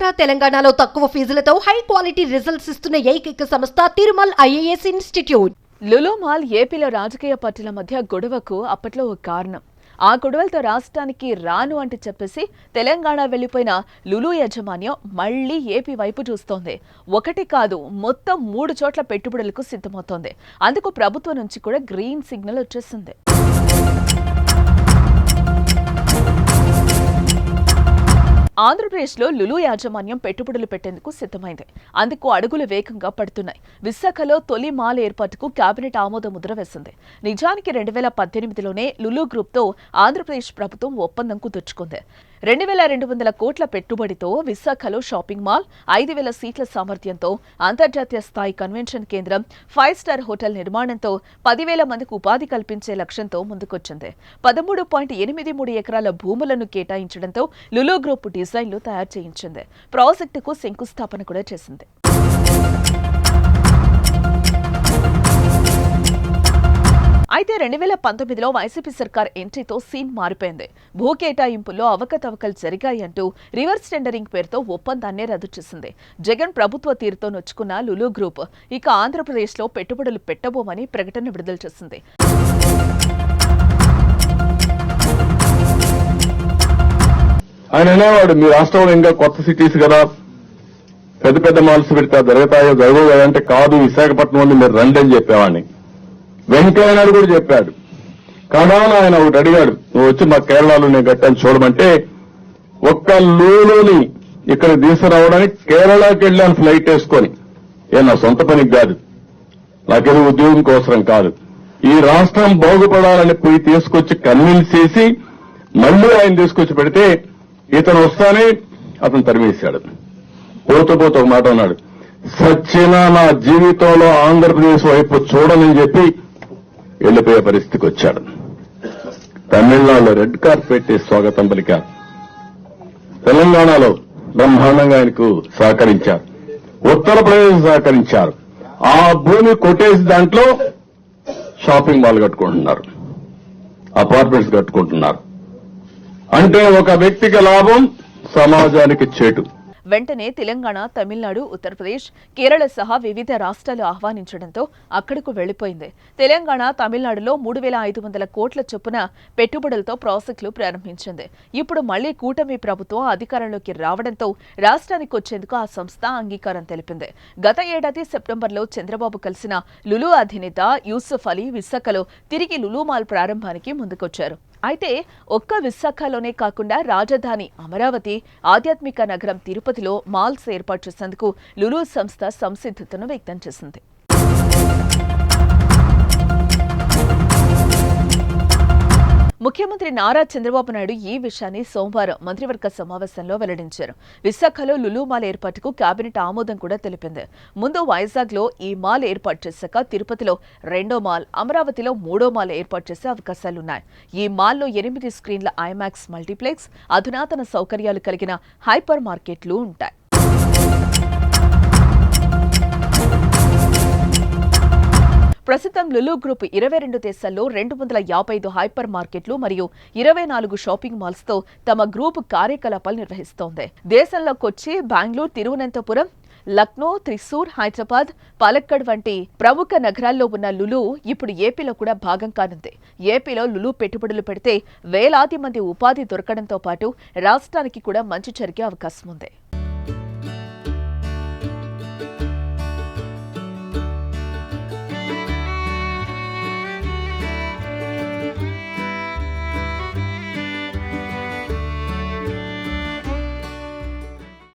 ఆంధ్ర తెలంగాణలో తక్కువ ఫీజులతో high quality results ఇస్తున్న ఏకైక సంస్థ తిరుమల్ ఐఏఎస్ ఇన్స్టిట్యూట్. లులోమాల్ ఏపీలో రాజకీయ పార్టీల మధ్య గొడవకు అప్పట్లో ఒక కారణం. ఆ గొడవలతో రాష్ట్రానికి రాను అంటూ చెప్పేసి తెలంగాణ వెళ్ళిపోయిన లులు యాజమాన్యం మళ్ళీ ఏపీ వైపు చూస్తోంది. ఒకటి కాదు మొత్తం మూడు చోట్ల పెట్టుబడులకు సిద్ధమవుతోంది. అందుకు ప్రభుత్వం నుంచి కూడా గ్రీన్ సిగ్నల్ వచ్చేసింది. ఆంధ్రప్రదేశ్లో లులు యాజమాన్యం పెట్టుబడులు పెట్టేందుకు సిద్ధమైంది. అందుకు అడుగులు వేగంగా పడుతున్నాయి. విశాఖలో తొలి మాల్ ఏర్పాటుకు కేబినెట్ ఆమోద ముద్ర వేసింది. నిజానికి రెండు వేల పద్దెనిమిదిలోనే లులు గ్రూప్తో ఆంధ్రప్రదేశ్ ప్రభుత్వం ఒప్పందం కుదుర్చుకుంది. రెండు వేల రెండు వందల కోట్ల పెట్టుబడితో విశాఖలో షాపింగ్ మాల్ ఐదు వేల సీట్ల సామర్థ్యంతో అంతర్జాతీయ స్థాయి కన్వెన్షన్ కేంద్రం ఫైవ్ స్టార్ హోటల్ నిర్మాణంతో పదివేల మందికి ఉపాధి కల్పించే లక్ష్యంతో ముందుకొచ్చింది. పదమూడు పాయింట్ ఎనిమిది మూడు ఎకరాల భూములను కేటాయించడంతో లులు గ్రూప్ డిజైన్లు తయారు చేయించింది. ప్రాజెక్టుకు శంకుస్థాపన కూడా చేసింది. అయితే రెండు వేల పంతొమ్మిదిలో వైసీపీ సర్కార్ ఎంట్రీతో సీన్ మారిపోయింది. భూ కేటాయింపుల్లో అవకతవకలు జరిగాయి అంటూ రివర్స్ టెండరింగ్ పేరుతో ఒప్పందాన్ని రద్దు చేసింది. జగన్ ప్రభుత్వ తీరుతో నొచ్చుకున్న లులు గ్రూప్ ఇక ఆంధ్రప్రదేశ్లో పెట్టుబడులు పెట్టబోమని ప్రకటన విడుదల చేసింది. ఆయన అనేవాడు మీ రాష్ట్రంలో ఇంకా కొత్త సిటీస్ కదా పెద్ద పెద్ద మాల్స్ పెడితే జరుగుతాయో జరగవు కదంటే కాదు విశాఖపట్నం నుండి మీరు రండి అని చెప్పేవాడిని. వెంకయ్య నాయుడు కూడా చెప్పాడు. కడాన ఆయన ఒకటి అడిగాడు నువ్వు వచ్చి మా కేరళలో నేను కట్టాను చూడమంటే ఒక్క లూలోని ఇక్కడ తీసుకురావడానికి కేరళకి వెళ్ళాను ఫ్లైట్ వేసుకొని. ఏ నా సొంత పనికి కాదు నాకేదో ఉద్యోగం కోసరం కాదు. ఈ రాష్ట్రం బాగుపడాలని పోయి తీసుకొచ్చి కన్విన్స్ చేసి మళ్ళీ ఆయన తీసుకొచ్చి పెడితే ఇతను వస్తానే అతను తరిమేశాడు. పోతూ పోతూ ఒక మాట అన్నాడు సచ్చిన నా జీవితంలో ఆంధ్రప్రదేశ్ వైపు చూడనని చెప్పి వెళ్ళిపోయే పరిస్థితికి వచ్చాడు. తమిళనాడులో రెడ్ కార్పెట్ స్వాగతం పలికారు. తెలంగాణలో బ్రహ్మాండంగా ఆయనకు సహకరించారు. ఉత్తరప్రదేశ్ సహకరించారు. ఆ భూమి కొట్టేసి దాంట్లో షాపింగ్ మాల్ కట్టుకుంటున్నారు. అపార్ట్మెంట్స్ కట్టుకుంటున్నారు. అంటే ఒక వ్యక్తికి లాభం సమాజానికి చేటు. వెంటనే తెలంగాణ తమిళనాడు ఉత్తరప్రదేశ్ కేరళ సహా వివిధ రాష్ట్రాలు ఆహ్వానించడంతో అక్కడకు వెళ్ళిపోయింది తెలంగాణ తమిళనాడులో మూడు వేల ఐదు వందల కోట్ల చొప్పున పెట్టుబడులతో ప్రాజెక్టులు ప్రారంభించింది. ఇప్పుడు మళ్ళీ కూటమి ప్రభుత్వం అధికారంలోకి రావడంతో రాష్ట్రానికి వచ్చేందుకు ఆ సంస్థ అంగీకారం తెలిపింది. గత ఏడాది సెప్టెంబర్లో చంద్రబాబు కలిసిన లులు అధినేత యూసుఫ్ అలీ విశాఖలో తిరిగి లులు మాల్ ప్రారంభానికి ముందుకొచ్చారు. అయితే ఒక్క విశాఖలోనే కాకుండా రాజధాని అమరావతి ఆధ్యాత్మిక నగరం తిరుపతిలో మాల్స్ ఏర్పాటు చేసేందుకు లులు సంస్థ సంసిద్ధతను వ్యక్తం చేసింది. ముఖ్యమంత్రి నారా చంద్రబాబు నాయుడు ఈ విషయాన్ని సోమవారం మంత్రివర్గ సమావేశంలో వెల్లడించారు. విశాఖలో లులు మాల్ ఏర్పాటుకు కేబినెట్ ఆమోదం కూడా తెలిపింది. ముందు వైజాగ్లో ఈ మాల్ ఏర్పాటు చేశాక తిరుపతిలో రెండో మాల్ అమరావతిలో మూడో మాల్ ఏర్పాటు చేసే అవకాశాలున్నాయి. ఈ మాల్లో ఎనిమిది స్క్రీన్ల ఐమాక్స్ మల్టీప్లెక్స్ అధునాతన సౌకర్యాలు కలిగిన హైపర్ మార్కెట్లు ఉంటాయి. ప్రస్తుతం లులు గ్రూప్ ఇరవై రెండు దేశాల్లో రెండు వందల యాభై ఐదు హైపర్ మార్కెట్లు మరియు ఇరవై నాలుగు షాపింగ్ మాల్స్తో తమ గ్రూప్ కార్యకలాపాలు నిర్వహిస్తోంది. దేశంలో కొచ్చి బెంగళూరు తిరువనంతపురం లక్నో త్రిశూర్ హైదరాబాద్ పాలక్కడ్ వంటి ప్రముఖ నగరాల్లో ఉన్న లులు ఇప్పుడు ఏపీలో కూడా భాగం కానుంది. ఏపీలో లులు పెట్టుబడులు పెడితే వేలాది మంది ఉపాధి దొరకడంతో పాటు రాష్ట్రానికి కూడా మంచి జరిగే అవకాశం ఉంది.